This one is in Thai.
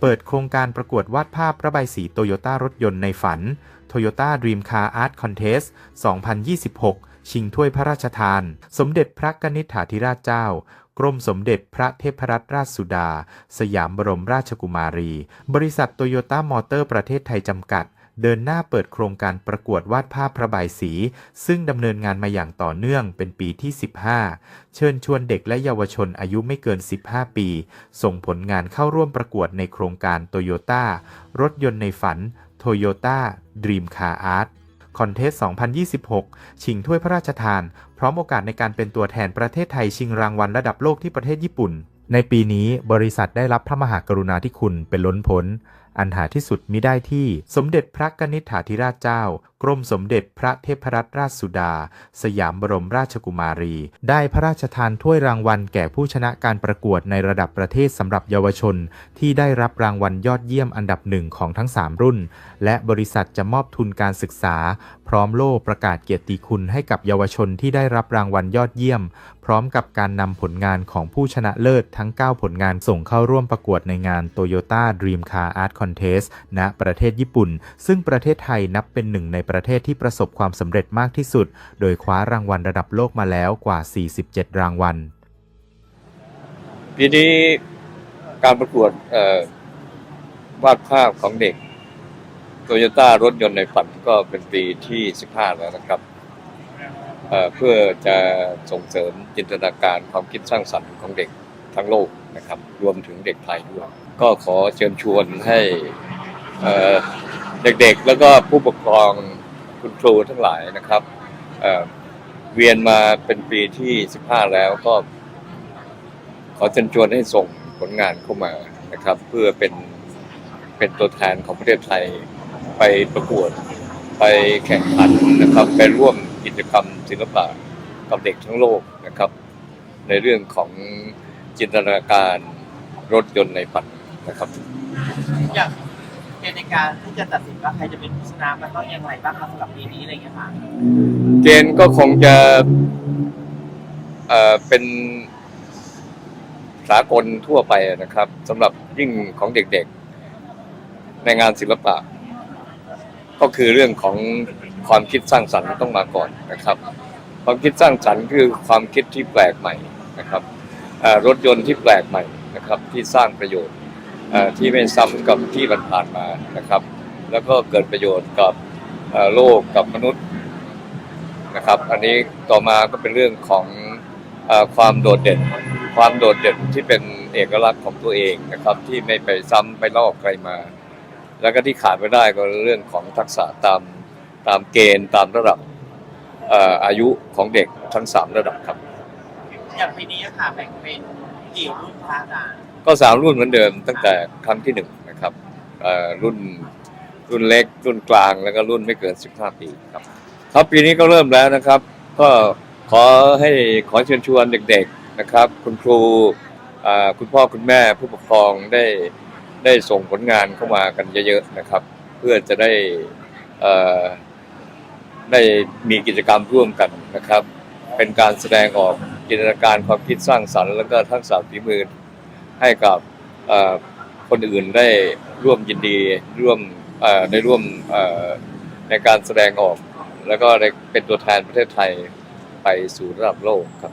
เปิดโครงการประกวดวาดภาพระบายสีโตโยต้ารถยนต์ในฝัน Toyota Dream Car Art Contest 2026 ชิงถ้วยพระราชทาน สมเด็จพระกนิษฐาธิราชเจ้า กรมสมเด็จพระเทพรัตนราชสุดา สยามบรมราชกุมารี บริษัทโตโยต้ามอเตอร์ประเทศไทยจำกัด เดินหน้าเปิดโครงการประกวดวาดภาพพระบายสี ซึ่งดำเนินงานมาอย่างต่อเนื่องเป็นปีที่ 15 เชิญชวนเด็กและเยาวชนอายุไม่เกิน 15 ปี ส่งผลงานเข้าร่วมประกวดในโครงการโตโยต้ารถยนต์ในฝัน Toyota Dream Car Art คอนเทส 2026 ชิงถ้วยพระราชทาน พร้อมโอกาสในการเป็นตัวแทนประเทศไทยชิงรางวัลระดับโลกที่ประเทศญี่ปุ่น ในปีนี้บริษัทได้รับพระมหากรุณาธิคุณเป็นล้นพ้น อันหาที่สุดมิได้ที่สมเด็จพระกนิษฐาธิราชเจ้า กรมสมเด็จพระเทพรัตนราชสุดา สยามบรมราชกุมารี ได้พระราชทานถ้วยรางวัลแก่ผู้ชนะการประกวดในระดับประเทศสำหรับเยาวชน ที่ได้รับรางวัลยอดเยี่ยมอันดับหนึ่งของทั้ง 3 รุ่น และบริษัทจะมอบทุนการศึกษา พร้อมโล่ประกาศเกียรติคุณให้กับเยาวชนที่ได้รับรางวัลยอดเยี่ยม พร้อมกับการนำผลงานของผู้ชนะเลิศทั้ง 9 ผลงานส่งเข้าร่วมประกวดในงาน Toyota Dream Car Art Contest ณประเทศญี่ปุ่น ซึ่งประเทศไทยนับเป็นหนึ่งในประเทศที่ประสบความสำเร็จมากที่สุด โดยคว้ารางวัลระดับโลกมาแล้วกว่า 47 รางวัลปีนี้การประกวดวาดภาพของเด็กโตโยต้ารถยนต์ในฝันก็เป็นปีที่ 15 แล้วนะครับเเพื่อจะส่งเสริมจินตนาการความคิดสร้างสรรค์ของเด็ก ทั้งโลกนะครับ รวมถึงเด็กไทยด้วย ก็ขอเชิญชวนให้เด็กๆ แล้วก็ผู้ปกครองคุณครูทั้งหลายนะครับเเวียนมาเป็นปีที่ 15 แล้วก็ ขอเชิญชวนให้ส่งผลงานเข้ามานะครับ เพื่อเป็นเป็นตัวแทนของประเทศไทยไปประกวดไปแข่งขันนะครับ ไปร่วมกิจกรรมศิลปะกับเด็กทั้งโลกนะครับ ในเรื่องของ จินตนาการรถยนต์ในฝันนะครับอย่างเกณฑ์ในการที่จะตัดสินว่าใครจะเป็นผู้ชนะมันต้องยังไงบ้างคะสำหรับปีนี้อะไรอย่างเงี้ยค่ะเกณฑ์ก็คงจะเอ่อเป็นสากลทั่วไปนะครับสำหรับยิ่งของเด็กๆ ในงานศิลปะ ก็คือเรื่องของความคิดสร้างสรรค์ต้องมาก่อนนะครับ ความคิดสร้างสรรค์คือความคิดที่แปลกใหม่นะครับเอ่อ รถยนต์ที่แปลกใหม่นะครับที่สร้างประโยชน์ที่ไม่ซ้ำกับที่ผ่านๆมานะครับ แล้วก็เกิดประโยชน์กับโลกกับมนุษย์นะครับ อันนี้ต่อมาก็เป็นเรื่องของอความโดดเด่น ความโดดเด่นที่เป็นเอกลักษณ์ของตัวเองนะครับ ที่ไม่ไปซ้ำไปลอกใครมา แล้วก็ที่ขาดไม่ได้ก็เรื่องของทักษะตามตามเกณฑ์ตามระดับเอ่ออายุของเด็กทั้งสามระดับครับ อย่างปีนี้ค่ะแบ่งเป็นกี่รุ่นคะอาจารย์ก็สามรุ่นเหมือนเดิมตั้งแต่ครั้งที่หนึ่งนะครับรุ่นรุ่นเล็ก รุ่นกลางแล้วก็รุ่นไม่เกิน 15 ปีครับครับปีนี้ก็เริ่มแล้วนะครับ ก็ขอให้ขอเชิญชวนเด็กๆนะครับ คุณครูคุณพ่อคุณแม่ผู้ปกครองได้ได้ส่งผลงานเข้ามากันเยอะๆนะครับ เพื่อจะได้ได้มีกิจกรรมร่วมกันนะครับ เป็นการแสดงออก จินตนาการความคิดสร้างสรรค์ แล้วก็ทักษะฝีมือให้กับคนอื่นได้ร่วมยินดีร่วมได้ร่วมในการแสดงออก แล้วก็เป็นตัวแทนประเทศไทยไปสู่ระดับโลกครับ